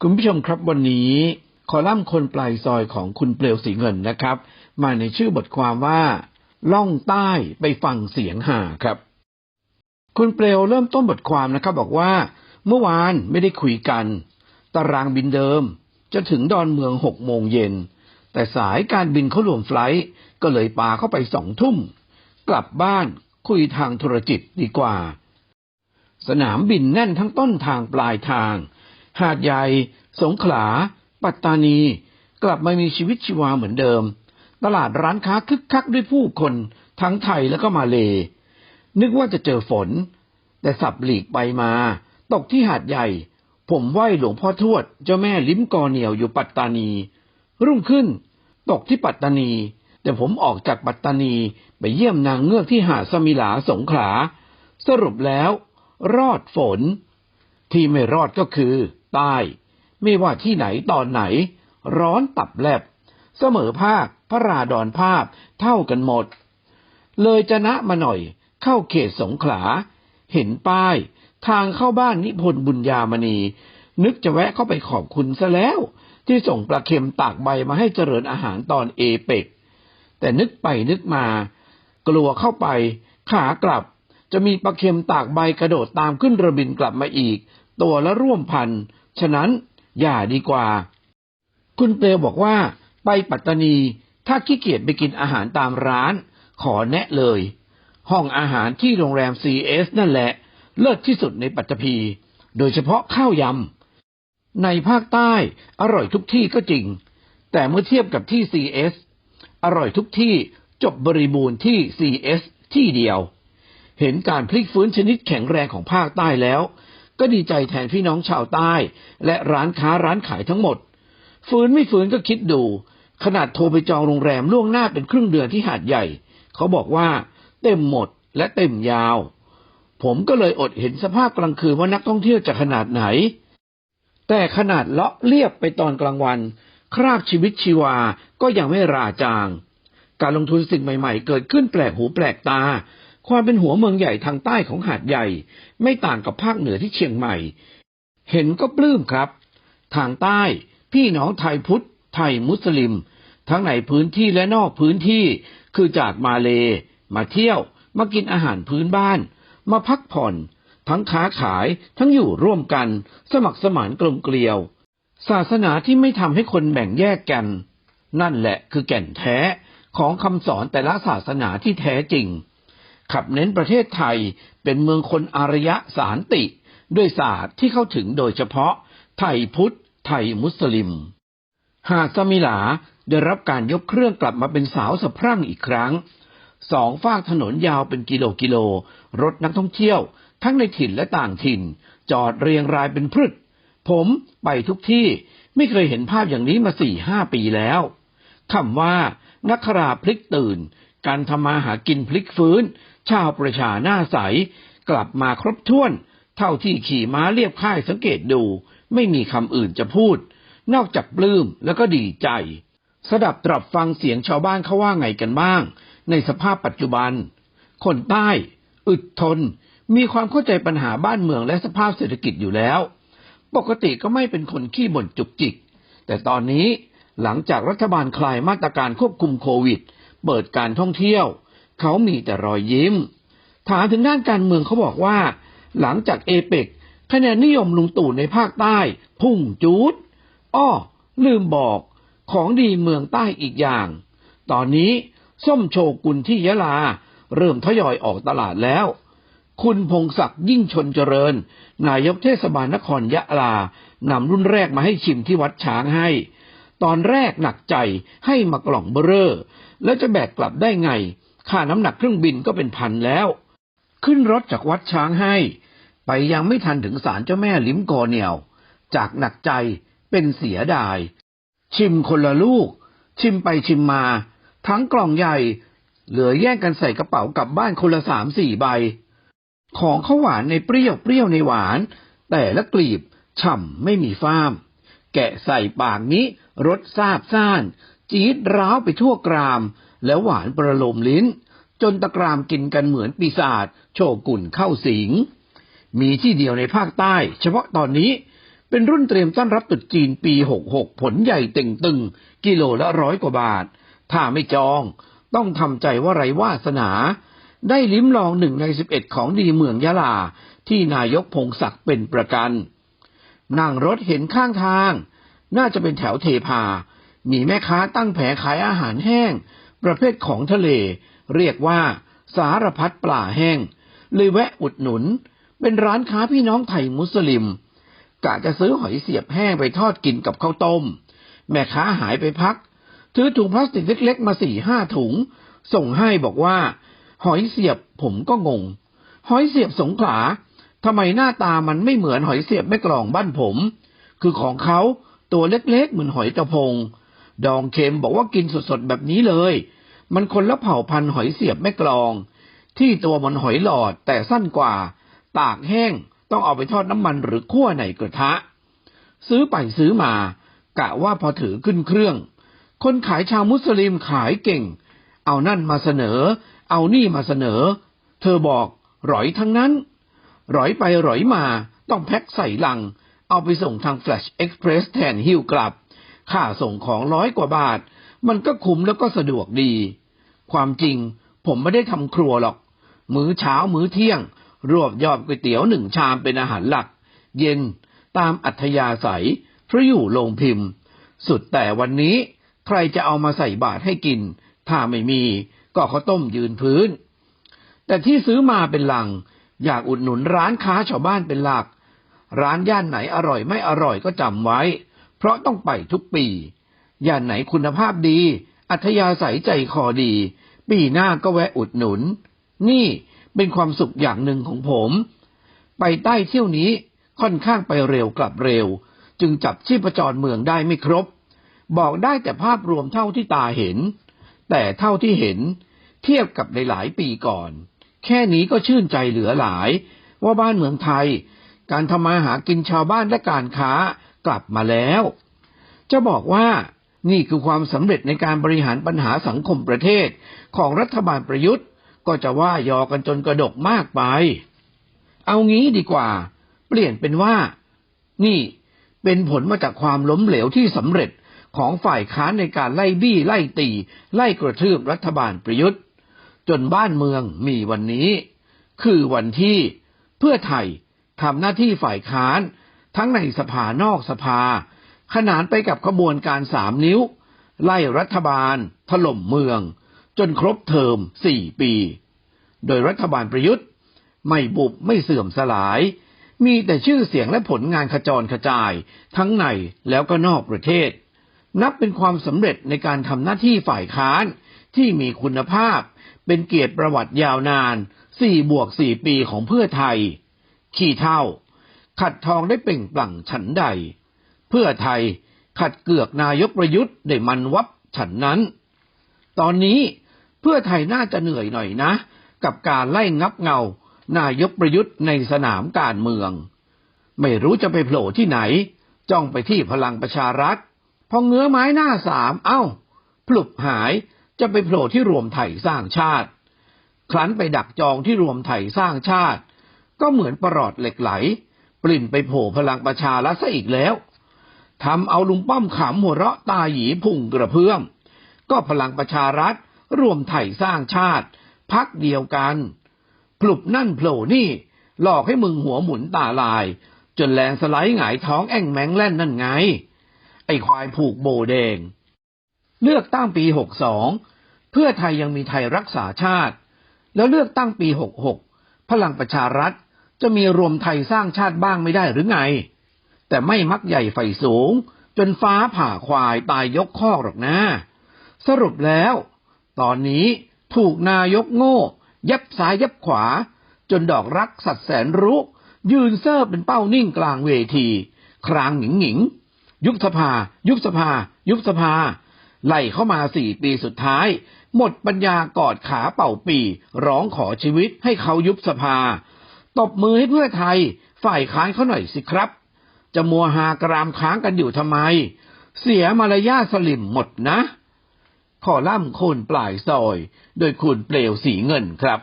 คุณผู้ชมครับวันนี้ คอลัมน์คนปลายซอยของคุณเปลวสีเงินนะครับ มาในชื่อบทความว่า ล่องใต้ไปฟังเสียงห่าครับ คุณเปลวเริ่มต้นบทความนะครับ บอกว่า เมื่อวานไม่ได้คุยกัน ตารางบินเดิม จะถึงดอนเมืองหกโมงเย็น แต่สายการบินเขารวมไฟล์ก็เลยปาเข้าไปสองทุ่ม กลับบ้านคุยทางโทรจิตดีกว่า สนามบินแน่นทั้งต้นทางปลายทาง หาดใหญ่ สงขลา ปัตตานี กลับมามีชีวิตชีวาเหมือนเดิม ตลาดร้านค้าคึกคักด้วยผู้คนทั้งไทยแล้วก็มาเล นึกว่าจะเจอฝน แต่สับหลีกไปมา ตกที่หาดใหญ่ ผมไหว้หลวงพ่อทวด เจ้าแม่ลิ้มกอเหนียวอยู่ปัตตานี รุ่งขึ้น ตกที่ปัตตานี แต่ผมออกจากปัตตานีไปเยี่ยมนางเงือกที่หาดสมิลาสงขลา สรุปแล้ว รอดฝน ที่ไม่รอดก็คือ ใต้ ไม่ว่าที่ไหนตอนไหน ร้อนตับแลบ เสมอภาคพระราดอนภาพเท่ากันหมด เลยจะนะมาหน่อย เข้าเขตสงขลา เห็นป้าย ทางเข้าบ้านนิพนธ์บุญญามณี นึกจะแวะเข้าไปขอบคุณซะแล้ว ที่ส่งปลาเค็มตากใบมาให้เจริญอาหารตอนเอเปกแต่นึกไปนึกมา กลัวเข้าไป ขากลับจะมีปลาเค็มตากใบกระโดดตามขึ้นระบินกลับมาอีก ตัวละร่วมพัน ฉะนั้นอย่าดีกว่า คุณเปลวบอกว่าไปปัตตานีถ้าขี้เกียจไปกินอาหารตามร้าน ขอแนะเลย ห้องอาหารที่โรงแรม CS นั่นแหละ เลิศที่สุดในปัตตภี โดยเฉพาะข้าวยำ ในภาคใต้อร่อยทุกที่ก็จริง แต่เมื่อเทียบกับที่ CS อร่อยทุกที่จบบริบูรณ์ที่ CS ที่เดียว เห็นการพลิกฟื้นชนิดแข็งแรงของภาคใต้แล้ว ก็ดีใจแทนพี่น้องชาวใต้ และร้านค้าร้านขายทั้งหมด ฟื้นไม่ฟื้นก็คิดดู ขนาดโทรไปจองโรงแรมล่วงหน้าเป็นครึ่งเดือนที่หาดใหญ่ เขาบอกว่าเต็มหมดและเต็มยาว ผมก็เลยอดเห็นสภาพกลางคืนว่านักท่องเที่ยวจะขนาดไหน แต่ขนาดเลาะเลียบไปตอนกลางวัน คราบชีวิตชีวาก็ยังไม่ราจาง การลงทุนสิ่งใหม่ ๆ เกิดขึ้นแปลกหูแปลกตา ความเป็นหัวเมืองใหญ่ทางใต้ของหาดใหญ่ ไม่ต่างกับภาคเหนือที่เชียงใหม่ เห็นก็ปลื้มครับ ทางใต้ พี่น้องไทยพุทธ ไทยมุสลิม ทั้งในพื้นที่และนอกพื้นที่ คือจากมาเล มาเที่ยว มากินอาหารพื้นบ้าน มาพักผ่อน ทั้งค้าขายทั้งอยู่ร่วมกัน สมัครสมานกลมเกลียว ศาสนาที่ไม่ทำให้คนแบ่งแยกกัน นั่นแหละคือแก่นแท้ของคำสอนแต่ละศาสนาที่แท้จริง ขับเน้นประเทศไทยเป็นเมืองคนอารยะสารติ ด้วยศาสตร์ที่เข้าถึงโดยเฉพาะ ไทยพุทธ ไทยมุสลิม หาดสมิลาได้รับการยกเครื่องกลับมาเป็นสาวสะพรั่งอีกครั้ง สองฝากถนนยาวเป็นกิโลกิโล รถนักท่องเที่ยว ทั้งในถิ่นและต่างถิ่น จอดเรียงรายเป็นพรึดผมไปทุกที่ไม่เคยเห็นภาพอย่างนี้มาสี่ห้าปีแล้วคำว่านักคราพลิกตื่น การทำมาหากินพลิกฟื้น ชาวประชาหน้าใส กลับมาครบถ้วน เท่าที่ขี่ม้าเรียบค่ายสังเกตดู ไม่มีคำอื่นจะพูด นอกจากปลื้มแล้วก็ดีใจ สดับตรับฟังเสียงชาวบ้านเขาว่าไงกันบ้าง ในสภาพปัจจุบัน คนใต้ อึดทน มีความเข้าใจปัญหาบ้านเมืองและสภาพเศรษฐกิจอยู่แล้ว ปกติก็ไม่เป็นคนขี้บ่นจุกจิก แต่ตอนนี้หลังจากรัฐบาลคลายมาตรการควบคุมโควิด เปิดการท่องเที่ยว เขามีแต่รอยยิ้ม ถามถึงด้านการเมืองเขาบอกว่า หลังจากเอเปกคะแนนนิยมลุงตู่ในภาคใต้ พุ่งจูดอ้อลืมบอกของดีเมืองใต้อีกอย่าง ตอนนี้ส้มโชกุนที่ยะลา เริ่มทยอยออกตลาดแล้ว คุณพงศักดิ์ยิ่งชนเจริญ นายกเทศบาลนครยะลานำรุ่นแรกมาให้ชิมที่วัดช้างให้ ตอนแรกหนักใจให้มากล่องเบอร์เรอแล้วจะแบกกลับได้ไง ค่าน้ำหนักเครื่องบินก็เป็นพันแล้ว ขึ้นรถจากวัดช้างให้ ไปยังไม่ทันถึงศาลเจ้าแม่ลิ้มกอเหนียว จากหนักใจเป็นเสียดาย ชิมคนละลูก ชิมไปชิมมา ทั้งกล่องใหญ่ เหลือแย่งกันใส่กระเป๋ากลับบ้านคนละสามสี่ใบ ของข้าวหวานในเปรี้ยวเปรี้ยวในหวาน แต่ละกลีบฉ่ำไม่มีฟ้าม แกะใส่ปากนี้รสซาบซ่าน จี๊ดร้าวไปทั่วกราม แล้วหวานประโลมลิ้น จนตะกรามกินกันเหมือนปีศาจโชกุนเข้าสิง มีที่เดียวในภาคใต้ เฉพาะตอนนี้เป็นรุ่นเตรียมต้อนรับตรุษจีนปี 66 ผลใหญ่ต่งตึงกิโลละร้อยกว่าบาท ถ้าไม่จองต้องทำใจว่าไรวาสนา ได้ลิ้มลองหนึ่งในสิบเอ็ดของดีเมืองยะลา ที่นายกพงศักดิ์เป็นประกัน นั่งรถเห็นข้างทาง น่าจะเป็นแถวเทพา มีแม่ค้าตั้งแผงขายอาหารแห้ง ประเภทของทะเล เรียกว่า สารพัดปลาแห้ง เลยแวะอุดหนุน เป็นร้านค้าพี่น้องไทยมุสลิมกะจะซื้อหอยเสียบแห้งไปทอดกินกับข้าวต้ม แม่ค้าหายไปพัก ถือถุงพลาสติกเล็กๆมาสี่ห้าถุง ส่งให้บอกว่า หอยเสียบผมก็งง หอยเสียบสงขลาทำไมหน้าตามันไม่เหมือนหอยเสียบแม่กลองบ้านผม คือของเขาตัวเล็กๆเหมือนหอยตะพง ดองเค็มบอกว่ากินสดๆแบบนี้เลย มันคนละเผ่าพันธุ์หอยเสียบแม่กลอง ที่ตัวมันหอยหลอดแต่สั้นกว่า ตากแห้งต้องเอาไปทอดน้ำมันหรือคั่วในกระทะ ซื้อไปซื้อมากะว่าพอถือขึ้นเครื่อง คนขายชาวมุสลิมขายเก่ง เอานั่นมาเสนอ เอานี่มาเสนอ เธอบอกร่อยทั้งนั้นร่อยไปร่อยมาต้องแพ็คใส่ลัง เอาไปส่งทาง Flash Express แทนหิ้วกลับ ค่าส่งของร้อยกว่าบาท มันก็คุ้มแล้วก็สะดวกดี ความจริงผมไม่ได้ทำครัวหรอก มื้อเช้ามื้อเที่ยง รวบยอดก๋วยเตี๋ยวหนึ่งชามเป็นอาหารหลัก เย็นตามอัธยาศัยเพราะอยู่โรงพิมพ์ สุดแต่วันนี้ใครจะเอามาใส่บาตรให้กิน ถ้าไม่มีก็ข้าวต้มยืนพื้น แต่ที่ซื้อมาเป็นหลัง อยากอุดหนุนร้านค้าชาวบ้านเป็นหลัก ร้านย่านไหนอร่อยไม่อร่อยก็จำไว้ ราะต้องไปทุกปี อย่านไหนคุณภาพดี อัธยาศัยใจคอดี ปีหน้าก็แวะอุดหนุน นี่เป็นความสุขอย่างหนึ่งของผม ไปใต้เที่ยวนี้ค่อนข้างไปเร็วกลับเร็ว จึงจับชีพจรเมืองได้ไม่ครบ บอกได้แต่ภาพรวมเท่าที่ตาเห็น แต่เท่าที่เห็น เทียบกับในหลายปีก่อน แค่นี้ก็ชื่นใจเหลือหลาย ว่าบ้านเมืองไทย การทำมาหากินชาวบ้านและการค้า กลับมาแล้ว จะบอกว่านี่คือความสำเร็จในการบริหารปัญหาสังคมประเทศของรัฐบาลประยุทธ์ ก็จะว่ายอกันจนกระดกมากไป เอางี้ดีกว่า เปลี่ยนเป็นว่า นี่เป็นผลมาจากความล้มเหลวที่สำเร็จของฝ่ายค้านในการไล่บี้ไล่ตี ไล่กระทืบรัฐบาลประยุทธ์ จนบ้านเมืองมีวันนี้ คือวันที่เพื่อไทยทำหน้าที่ฝ่ายค้าน ทั้งในสภานอกสภา ขนานไปกับขบวนการสามนิ้ว ไล่รัฐบาล ถล่มเมือง จนครบเทอมสี่ปี โดยรัฐบาลประยุทธ์ ไม่บุบไม่เสื่อมสลาย มีแต่ชื่อเสียงและผลงานขจรกระจาย ทั้งในแล้วก็นอกประเทศ นับเป็นความสำเร็จในการทำหน้าที่ฝ่ายค้านที่มีคุณภาพ เป็นเกียรติประวัติยาวนานสี่บวกสี่ปีของเพื่อไทย ขี้เท่า ขัดทองได้เปล่งปลั่งฉันใด เพื่อไทยขัดเกือกนายกประยุทธ์ได้มันวับฉันนั้น ตอนนี้เพื่อไทยน่าจะเหนื่อยหน่อยนะ กับการไล่งับเงา นายกประยุทธ์ในสนามการเมือง ไม่รู้จะไปโผล่ที่ไหน จ้องไปที่พลังประชารัฐพอเงื้อไม้หน้าสามเอ้าพลุบหายจะไปโผล่ที่รวมไทยสร้างชาติ ครั้นไปดักจองที่รวมไทยสร้างชาติ ก็เหมือนประหลอดเหล็กไหล ปลิ่นไปโผล่พลังประชารัฐซะอีกแล้วทำเอาลุงป้อมขำหัวเราะตาหยีพุ่งกระเพื่อม ก็พลังประชารัฐรวมไทยสร้างชาติ พักเดียวกันปลุบนั่นโผล่นี่ หลอกให้มึงหัวหมุนตาลาย จนแลนสไลด์หงายท้องแอ่งแมงแล่นนั่นไง ไอ้ควายผูกโบแดง เลือกตั้งปี 62 เพื่อไทยยังมีไทยรักษาชาติ แล้วเลือกตั้งปี 66 พลังประชารัฐ จะมีรวมไทยสร้างชาติบ้างไม่ได้หรือไง แต่ไม่มักใหญ่ไฟสูง จนฟ้าผ่าควายตายยกคอกหรอกนะ สรุปแล้ว ตอนนี้ถูกนายกโง่ ยับซ้ายยับขวา จนดอกรักสัตว์แสนรู้ยืนเซอร์เป็นเป้านิ่งกลางเวที ครางหงิงหงิงยุบสภา ยุบสภา ยุบสภา ไล่เข้ามาสี่ปีสุดท้าย หมดปัญญากอดขาเป่าปี ร้องขอชีวิตให้เขายุบสภา ตบมือให้เพื่อไทย ฝ่ายค้านเขาหน่อยสิครับ จะมัวหากรามค้างกันอยู่ทำไม เสียมารยาสลิมหมดนะ ขอล่ำโคนปลายซอย โดยคุณเปลวสีเงินครับ